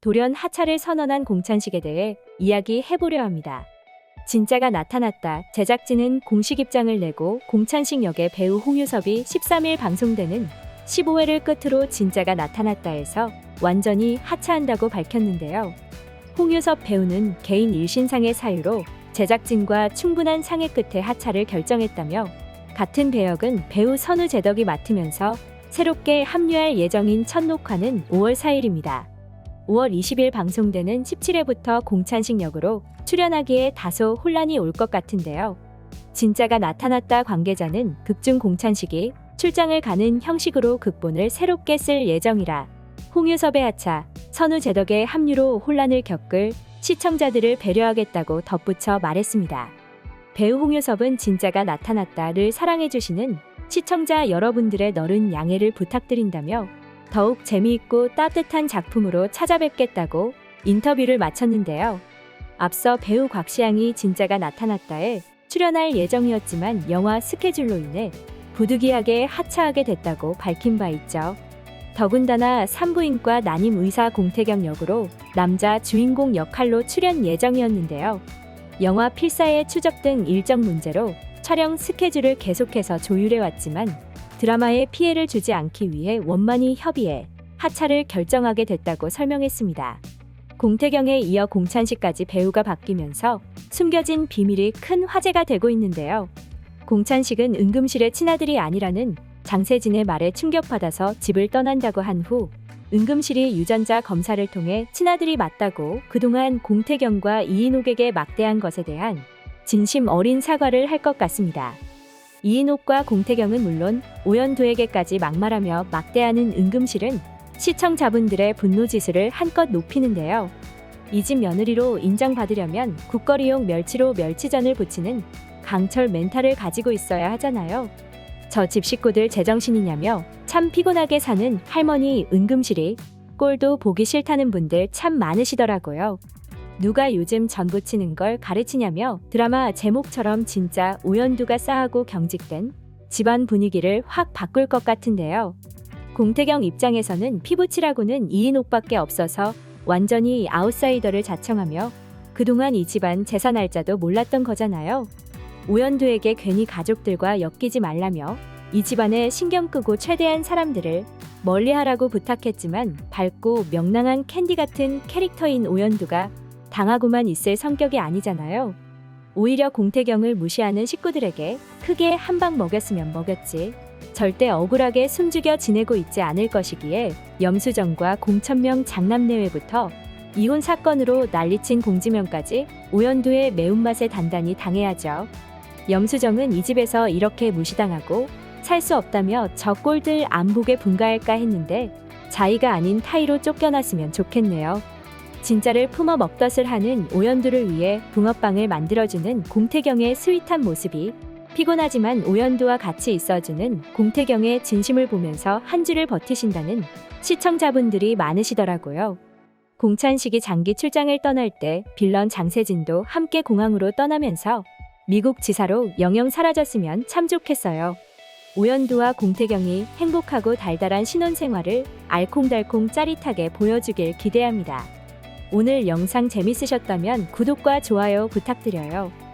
돌연 하차를 선언한 공찬식에 대해 이야기해보려 합니다. 진짜가 나타났다. 제작진은 공식 입장을 내고 공찬식 역의 배우 홍유섭이 13일 방송되는 15회를 끝으로 진짜가 나타났다에서 완전히 하차한다고 밝혔는데요. 홍유섭 배우는 개인 일신상의 사유로 제작진과 충분한 상의 끝에 하차를 결정했다며 같은 배역은 배우 선우 제덕이 맡으면서 새롭게 합류할 예정인 첫 녹화는 5월 4일입니다. 5월 20일 방송되는 17회부터 공찬식 역으로 출연하기에 다소 혼란이 올 것 같은데요. 진짜가 나타났다 관계자는 극중 공찬식이 출장을 가는 형식으로 극본을 새롭게 쓸 예정이라 홍유섭의 하차, 선우 제덕의 합류로 혼란을 겪을 시청자들을 배려하겠다고 덧붙여 말했습니다. 배우 홍유섭은 진짜가 나타났다를 사랑해주시는 시청자 여러분들의 너른 양해를 부탁드린다며 더욱 재미있고 따뜻한 작품으로 찾아뵙겠다고 인터뷰를 마쳤는데요. 앞서 배우 곽시양이 진짜가 나타났다에 출연할 예정이었지만 영화 스케줄로 인해 부득이하게 하차하게 됐다고 밝힌 바 있죠. 더군다나 산부인과 난임 의사 공태경 역으로 남자 주인공 역할로 출연 예정이었는데요. 영화 필사의 추적 등 일정 문제로 촬영 스케줄을 계속해서 조율해 왔지만 드라마에 피해를 주지 않기 위해 원만히 협의해 하차를 결정하게 됐다고 설명했습니다. 공태경에 이어 공찬식까지 배우가 바뀌면서 숨겨진 비밀이 큰 화제가 되고 있는데요. 공찬식은 응급실의 친아들이 아니라는 장세진의 말에 충격받아서 집을 떠난다고 한후 응급실이 유전자 검사를 통해 친아들이 맞다고 그동안 공태경과 이인옥에게 막대한 것에 대한 진심 어린 사과를 할 것 같습니다. 이인옥과 공태경은 물론 오연도에게까지 막말하며 막대하는 은금실은 시청자분들의 분노 지수를 한껏 높이는데요. 이 집 며느리로 인정받으려면 국거리용 멸치로 멸치전을 부치는 강철 멘탈을 가지고 있어야 하잖아요. 저 집 식구들 제정신이냐며 참 피곤하게 사는 할머니 은금실이 꼴도 보기 싫다는 분들 참 많으시더라고요. 누가 요즘 전 부 치는 걸 가르치냐며 드라마 제목처럼 진짜 오연두가 싸하고 경직된 집안 분위기를 확 바꿀 것 같은데요. 공태경 입장에서는 피부치라고는 이인옥밖에 없어서 완전히 아웃사이더를 자청하며 그동안 이 집안 재산 날짜도 몰랐던 거잖아요. 오연두에게 괜히 가족들과 엮이지 말라며 이 집안에 신경 끄고 최대한 사람들을 멀리하라고 부탁했지만 밝고 명랑한 캔디 같은 캐릭터인 오연두가 당하고만 있을 성격이 아니잖아요. 오히려 공태경을 무시하는 식구들에게 크게 한 방 먹였으면 먹였지. 절대 억울하게 숨죽여 지내고 있지 않을 것이기에 염수정과 공천명 장남내외부터 이혼 사건으로 난리친 공지명까지 오연두의 매운맛에 단단히 당해야죠. 염수정은 이 집에서 이렇게 무시당하고 살 수 없다며 저 꼴들 안 보게 분가할까 했는데 자의가 아닌 타의로 쫓겨났으면 좋겠네요. 진짜를 품어 먹덧을 하는 오연두를 위해 붕어빵을 만들어주는 공태경의 스윗한 모습이 피곤하지만 오연두와 같이 있어주는 공태경의 진심을 보면서 한 주를 버티신다는 시청자분들이 많으시더라고요. 공찬식이 장기 출장을 떠날 때 빌런 장세진도 함께 공항으로 떠나면서 미국 지사로 영영 사라졌으면 참 좋겠어요. 오연두와 공태경이 행복하고 달달한 신혼생활을 알콩달콩 짜릿하게 보여주길 기대합니다. 오늘 영상 재밌으셨다면 구독과 좋아요 부탁드려요.